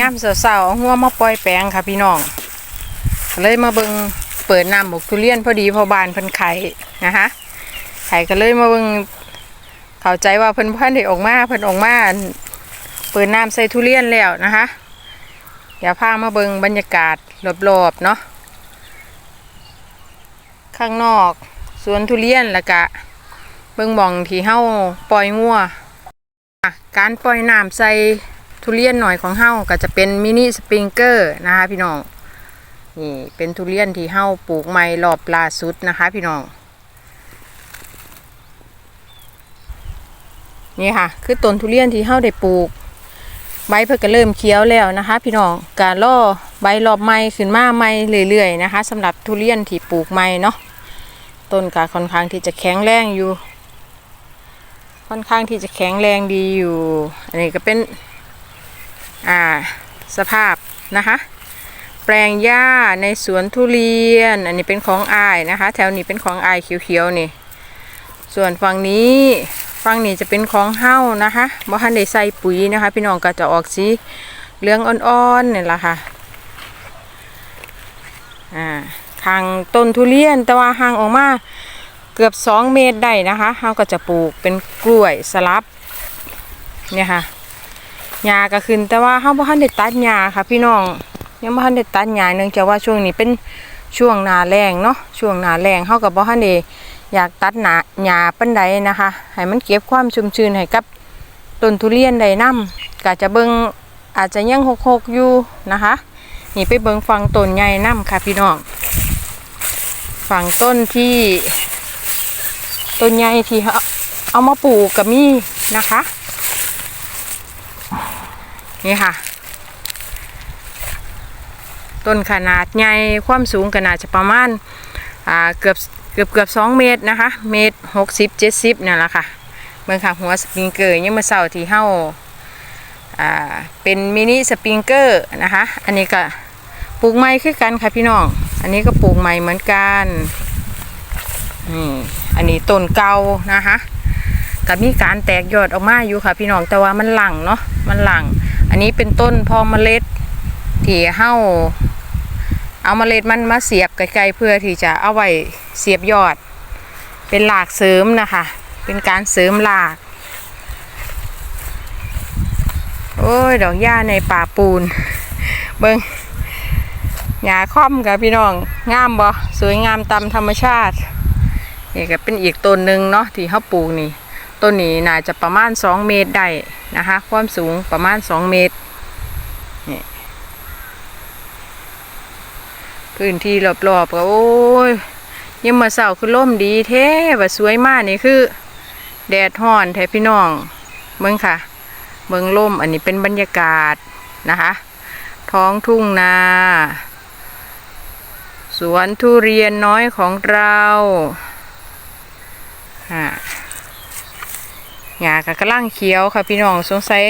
งามเสาวๆเอาหัวมาปล่อยแปลงค่ะพี่น้อง เลยมาเบิงเปิดน้ำบกทุเรียนพอดีพอบานเพิ่นไข่นะคะไข่ก็เลยมาเบิงเข้าใจว่าเพิ่นเพิ่นได้ออกมาเพิ่นออกมาเปิดน้ำใส่ทุเรียนแล้วนะคะเดี๋ยวพามาเบิงบรรยากาศรอบๆเนาะข้างนอกสวนทุเรียนแล้วก็เบิงมองที่เฮาปล่อยงัวะการปล่อยน้ำใส่ ทุเรียนหน่อยของเฮาก็จะเป็นมินิสปริงเกอร์นะคะพี่น้องนี่เป็นทุเรียนที่เฮาปลูกใหม่รอบล่าสุดนะคะ พี่น้องนี่ค่ะ คือต้นทุเรียนที่เฮาได้ปลูก ใบเพิ่นก็เริ่มเขียวแล้วนะคะ พี่น้องการล่อใบรอบใหม่ขึ้นมาใหม่เรื่อยๆนะคะสำหรับทุเรียนที่ปลูกใหม่เนาะต้นก็ค่อนข้างที่จะแข็งแรงอยู่ ค่อนข้างที่จะแข็งแรงดีอยู่ อันนี้ก็เป็น อ่าสภาพนะคะ แปลงหญ้าในสวนทุเรียน อันนี้เป็นของอายนะคะ แถวนี้เป็นของอายเขียวๆนี่ ส่วนฝั่งนี้ฝั่งนี้จะเป็นของเฮ้านะคะบ่ทันได้ใส่ปุ๋ยนะคะ พี่น้องก็จะออกสีเหลืองอ่อนๆนี่แหละค่ะอ่าทางต้นทุเรียนแต่ว่าห่างออกมาเกือบ 2 เมตรได้นะคะเฮาก็จะปลูกเป็นกล้วยสลับเนี่ยค่ะ หญ้าก็ขึ้น แต่ว่าเฮาบ่ทันได้ตัดหญ้าค่ะ พี่น้อง ยังบ่ทันได้ตัดหญ้าเนื่องจากว่าช่วงนี้เป็นช่วงหน้าแล้งเนาะ ช่วงหน้าแล้งเฮาก็บ่ทันได้อยากตัดหน้าหญ้าปานใดนะคะ ให้มันเก็บความชุ่มชื้นให้กับต้นทุเรียนได้นํก็จะเบิ่งอาจจะยังหกๆอยู่นะคะ นี่ไปเบิ่งฝั่งต้นใหญ่นํค่ะ พี่น้องฝั่งต้นที่ต้นใหญ่ที่เอามาปลูกก็มีนะคะ นี่ค่ะ ต้นขนาดใหญ่ความสูงขนาดจะประมาณาเกือบเกือบเกือบสองเมตรนะคะ เมตรหกสิบเจ็ดสิบเนี่ยแหละค่ะเมืองค่ะหัวสปริงเกอร์ยังมาเสาที่เฮ้าอ่าเป็นมินิสปริงเกอร์นะคะ อันนี้ก็ปลูกใหม่คือกันค่ะพี่น้อง อันนี้ก็ปลูกใหม่เหมือนกันนี่อันนี้ต้นเก่านะคะก็มีการแตกยอดออกมาอยู่ค่ะพี่น้องแต่ว่ามันหลังเนาะมันหลัง อันนี้เป็นต้นพอเมล็ดที่เฮ้าเอาเมล็ดมันมาเสียบไกลๆเพื่อที่จะเอาไว้เสียบยอด เป็นหลากเสริมนะคะ เป็นการเสริมหลาก โอ้ยดอกหญ้าในป่าปูน เบิงหญ้าค่อมกับพี่น้องงามบ่สวยงามตามธรรมชาตินี่ก็เป็นอีกต้นหนึ่งเนาะที่เขาปลูกนี่ ต้นนี้น่าจะประมาณ 2 เมตรได้นะคะ ความสูงประมาณ 2 เมตรนี่พื้นที่รอบๆก็โอ้ยยังมาเสาคือล่มดีแท้ว่าสวยมากนี่คือ แดดฮ้อนแท้พี่น้องเมืองค่ะ เมืองล่มอันนี้เป็นบรรยากาศนะคะ ท้องทุ่งนา สวนทุเรียนน้อยของเราอ่า หญ้าก็กำลังเขียวค่ะพี่น้องสงสัย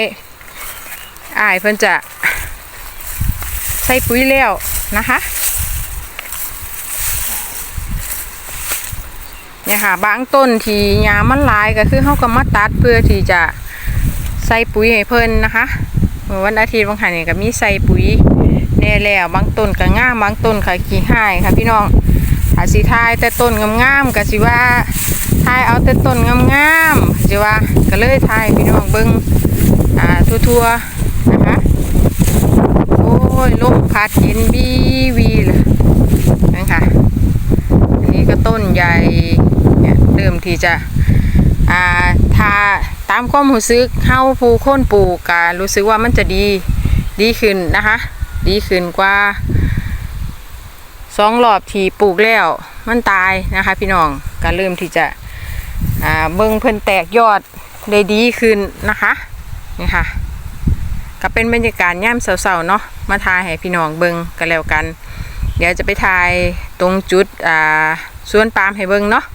อายเพิ่นจะใส่ปุ๋ยแล้วนะคะเนี่ยค่ะบางต้นที่หญ้ามันลายก็คือเฮาก็มาตัดเพื่อที่จะใส่ปุ๋ยให้เพิ่นนะคะเมื่อวันอาทิตย์บางหันนี่ก็มีใส่ปุ๋ยแน่แล้วบางต้นก็ง่ามบางต้นก็ขี้หายค่ะพี่น้องถ้าสิทายแต่ต้นงามๆก็สิว่าทายเอาแต่ต้นงามๆสิว่า ก็เลยทายพี่น้องเบิ้งอ่าทั่วๆนะคะ โอ้ยลมพัดเย็นบีวีเลยนั่นค่ะอันนี้ก็ต้นใหญ่เนี่ยเริ่มที่จะอ่าถ้าตามความรู้สึกเฮาผู้คนปลูกก็รู้สึกว่ามันจะดีดีขึ้นนะคะ ดีขึ้นกว่าสองรอบที่ปลูกแล้วมันตายนะคะ พี่น้องก็เริ่มที่จะเบิ่งเพิ่นแตกยอด ได้ดีขึ้นนะคะนี่ค่ะก็เป็นบรรยากาศย่ามเสาๆเนาะมาทายให้พี่น้องเบิงกันแล้วกัน เดี๋ยวจะไปทายตรงจุดอ่าสวนปาล์มให้เบิงเนาะ